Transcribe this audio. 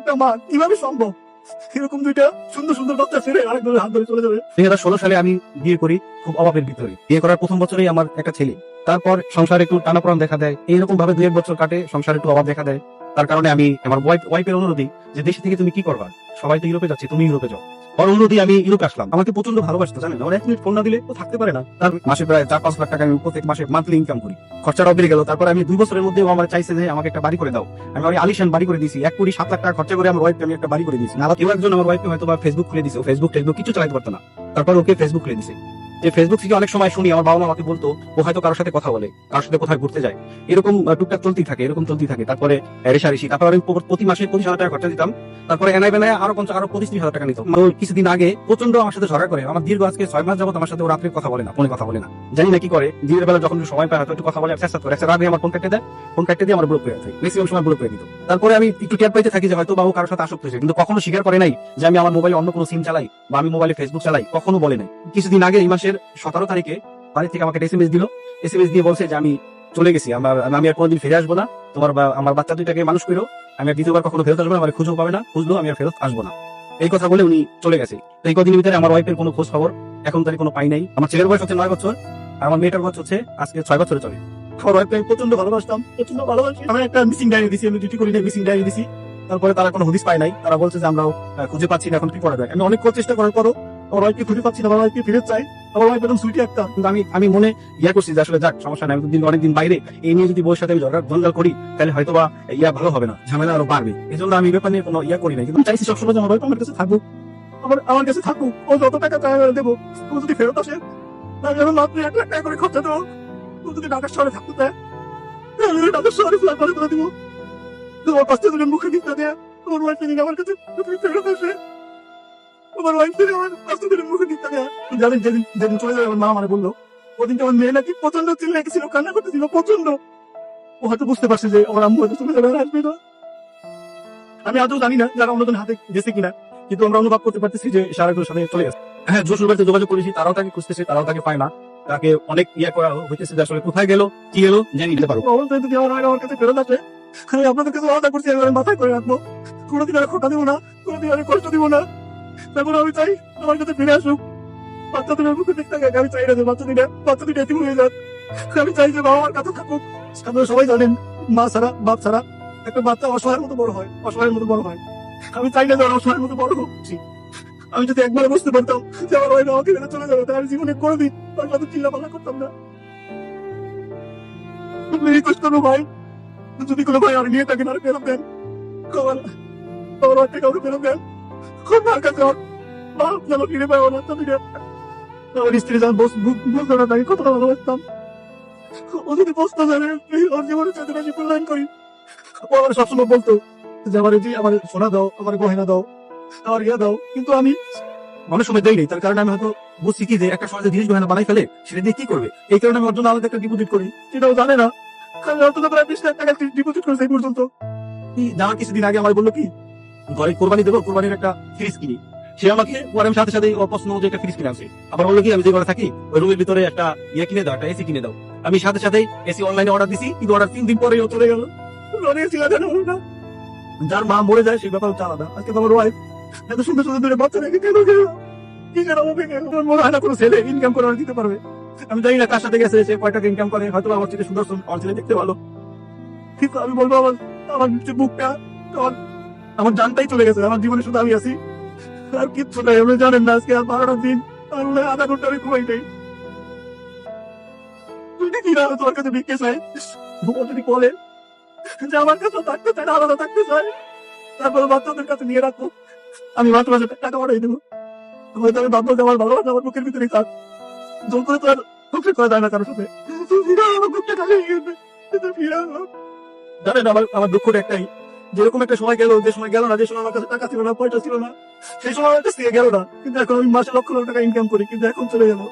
একটা মা, কীভাবে সম্ভব? এরকম দুইটা সুন্দর সুন্দর বাচ্চা ছেড়ে দলের হাত ধরে চলে যাবে। দুই হাজার ষোলো সালে আমি বিয়ে করি খুব অভাবের ভিতরে। বিয়ে করার প্রথম বছরেই আমার একটা ছেলে। তারপর সংসারে একটু টানাপড়ান দেখা দেয়। এইরকম ভাবে দুই এক বছর কাটে, সংসারে একটু অভাব দেখা দেয়। তার কারণে আমি আমার ওয়াইফ ওয়াইফের অনুরোধী যে দেশে থেকে তুমি কি করবা? সবাই তো ইউরোপে যাচ্ছে, তুমি ইউরোপে যাও। আমি ইউরোপ আসলাম। আমাকে প্রচণ্ড ভালোবাসতো, জানেন? আমার এক মিনিট ফোন না দিলে তো থাকতে পারে না। তার মাসে প্রায় চার, পাঁচ লাখ টাকা আমি প্রত্যেক মাসে মান্থলি ইনকাম করি। খরচাটাও বেড়ে গেল। তারপর আমি দুই বছরের মধ্যে আমার চাইছে যে, আমাকে একটা বাড়ি করে দাও। আমি আলিশান বাড়ি করে দিয়েছি। এক কোটি সাত লাখ টাকা খরচা করে আমার ওয়াইফকে আমি একটা বাড়ি করে দিয়েছি। না কেউ একজন আমার ওয়াইফকে হয়তো বা ফেসবুক খুলে দিছে ফেসবুক টেসবুক কিছু চালাতে পারতো না। তারপর ওকে ফেসবুক খুলে দিছে যে ফেসবুক থেকে অনেক সময় শুনি, আমার বাবা মা আমাকে বলতো, ও হয়তো কারোর সাথে কথা বলে, কারোর সাথে কোথায় ঘুরতে যায়। এরকম টুকটাক চলতেই থাকে, এরকম চলতেই থাকে। তারপরে রেশারেশি তারপর আমি প্রতি মাসে পঁচিশ হাজার টাকা খরচা দিতাম। তারপরে এনআই বেনায় আরও পঞ্চাশ, আরও পঁচিশ হাজার টাকা নিত তো কিছুদিন আগে প্রচণ্ড আমার সাথে ঝগড়া করে। আমার দীর্ঘ আজকে ছয় মাস যাবত আমার সাথে ও রাত্রে কথা বলে না, ফোনে কথা বলে না। জানি না কি করে। দিনের বেলা যখন সময় পায়, হয়তো একটু কথা বলে, চেষ্টা করে। রাগে আমার ফোন কেটে দেয়। ফোন কেটে দিয়ে আমার ব্লক করে দেয়। ম্যাক্সিমাম সময় ব্লক করে দিত তারপরে আমি একটু টের পাইতে থাকি যে হয়তো বাবু কারোর সাথে আসক্ত হয়েছে। কিন্তু কখনো স্বীকার করে নাই যে আমি আমার মোবাইলে অন্য কোনো সিম চালাই বা আমি মোবাইলে ফেসবুক চালাই, কখনো বলে নাই। কিছুদিন আগে এই মাসের সতেরো তারিখে বাড়ি থেকে আমাকে এসএমএস দিল। এসএমএস দিয়ে বলছে যে, আমি চলে গেছি। আমার, আমি আর কোনোদিন ফিরে আসব না। তোমার আমার বাচ্চা দুইটাকে মানুষ করো আমি আর দ্বিতীয়বার কখনো ফেরত আসব না। আমার খুঁজেও পাবে না। খুঁজলো, আমি আর ফেরত আসব না। এই কথা বলে উনি চলে গেছে। তো এই কদিনের ভিতরে আমার ওয়াইফের কোনো খোঁজ খবর এখন তার কোনো পাই নাই। আমার ছেলের বয়স হচ্ছে নয় বছর, আর আমার মেয়েটার বয়স হচ্ছে আজকে ছয় বছরে চলে। আমার ওয়াইফকে প্রচণ্ড ভালোবাসতাম প্রচণ্ড ভালোবাসি। আমি একটা মিসিং ডায়েরি দিছি, আমি ডিউটি করি মিসিং ডায়েরি দিছি। তারপরে তারা কোনো হদিস পায় নাই। তারা বলছে যে, আমরাও খুঁজে পাচ্ছি না, এখন কি করা যায় আমি অনেক চেষ্টা করার পরও আমার ওয়াইফকে খুঁজে পাচ্ছি না। আমার ওয়াইফকে ফিরে চাই। আমি মনে ইয়া করছি যে আসলে যাক, সমস্যা নাই। দিন অনেকদিন বাইরে। এই নিয়ে যদি বউর সাথে আমি ঝগড়া জঞ্জাল করি, তাহলে হয়তো বা ইয়া ভালো হবে না, ঝামেলা আরও বাড়বে। এই জন্য আমি ব্যাপার নিয়ে কোনো ইয়া করি না কিন্তু চাইছি সবসময় যে আমার ওয়াইফ আমার কাছে থাকুক। আমার আমার কাছে থাকুক। ও যত টাকা দেবো, ও যদি ফেরত আসে আমি মাত্র এক লাখ টাকা করে খরচা দেবো। ও যদি ঢাকা শহরে থাকতে চায়, তাহলে আমি ঢাকা শহরে ফ্ল্যাট করে দিবো। তোমার পাঁচটা দিনের মুখে দিতে দেয় আমার ওয়াইফ আমার কাছে ফেরত আসে আমি আদৌ জানি না যারা অন্যজন হাতে গেছে কিনা, কিন্তু আমরা অনুভব করতে পারতেছি যে সাথে চলে গেছে। হ্যাঁ বাড়িতে যোগাযোগ করেছি, তারাও তাকে খুঁজতেছে, তারাও তাকে পায় না। তাকে অনেক ইয়ে করা হইতেছে আসলে কোথায় গেল, কি গেল, জানি নিতে যদি আমার কাছে ফেরত আসে। আমি আপনাদের কাছে আলাদা করছি মাথায় করে রাখব। কোনোদিন আর খোটা দিব না, কোনোদিন আর কষ্ট দিব না। তারপর আমি চাই আমার কাছে ফিরে আসুক। বাচ্চা মুখে থাকে আমি চাই না যে বাচ্চা দিনে বাচ্চা দিনে এতিম হয়ে যাক। আমি চাই যে বাবা আমার কাছে থাকুক। সবাই জানেন, মা ছাড়া, বাপ ছাড়া একটা বাচ্চা অসহায়ের মতো বড় হয়, অসহায়ের মতো বড় হয়। আমি চাই না যে অসহায়ের মতো বড় হোক আমি যদি একবার বুঝতে পারতাম যে আমার ওই আমাকে ফেলে চলে যাবে, তাহলে জীবনে কোনোদিন তার সাথে চিল্লা পাল্লা করতাম না। রিকোয়েস্ট করব ভাই, যদি কোনো ভাই আর নিয়ে থাকেন আর ফেরত দেন। আমার বাচ্চা কাউকে ফেরত দেন। সবসময় বলতো যে আমার এটি আমার সোনা দাও আমার গহনা দাও আমার ইয়া দাও কিন্তু আমি অনেক সময় দেই নাই তার কারণে আমি হয়তো বুঝছি কি যে একটা সময় জিনিস গহনা বানাই ফেলে সেটা দিয়ে কি করবে এই কারণে আমি ওর জন্য আলাদা একটা ডিপোজিট করি সেটাও জানে না অন্তত প্রায় ডিপোজিট করেছি, এই পর্যন্ত। যাওয়ার কিছুদিন আগে আমার বলল কি ঘরে কোরবানি দেবো, কোরবানির একটা ফ্রিজ কিনি। সে আমাকে পরে আমি সাথে সাথে ওর পছন্দ অনুযায়ী একটা ফ্রিজ কিনে আনছে। আবার বলল কি, আমি যে ঘরে থাকি, ওই রুমের ভিতরে একটা ইয়ে কিনে দাও, একটা এসি কিনে দাও। আমি সাথে সাথে এসি অনলাইনে অর্ডার দিছি, কিন্তু অর্ডার তিন দিন পরেই ও চলে গেল। যার মা মরে যায়, সেই ব্যাপার হচ্ছে আলাদা। আজকে তোমার ওয়াইফ এত সুন্দর সুন্দর দূরে বাচ্চা রেখে কেন গেল? কেন ছেলে ইনকাম করে দিতে পারবে। আমি জানি না কার সাথে গেছে, সে কয় টাকা ইনকাম করে, হয়তো আমার ছেলে সুন্দর আমার দেখতে ভালো। কিন্তু আমি বলব আমার আমার বুকটা আমার জানটাই চলে গেছে, আমার জীবনে শুধু আমি আছি। আর কিচ্ছু নাই, আপনি জানেন না আজকে আর বারোটা দিন, আর মনে আধা ঘণ্টা আমি ঘুমাই নাই। কি না কাছে ভিক্ষে চাই। যদি বলে যে আমার কাছে থাকতে না আলাদা থাকতে তারপরে বাচ্চাদের কাছে নিয়ে রাখব। আমি মাত্র মাসে টাকা পাঠাই দেবো। হয়তো আমি ভাববো আমার ভালোবাসা আমার বুকের ভিতরেই থাক। জোর করে তো আর সংসার করা যায় না কারোর সাথে। আমার। জানেন আমার আমার দুঃখটা একটাই। যেরকম একটা সময় গেল, যে সময় গেল না, যে সময় আমার কাছে টাকা ছিল না, পয়সা ছিল না, সেই সময় আমার কাছ থেকে গেল না। কিন্তু এখন আমি মাসে লক্ষ লক্ষ টাকা ইনকাম করি, কিন্তু এখন চলে গেল।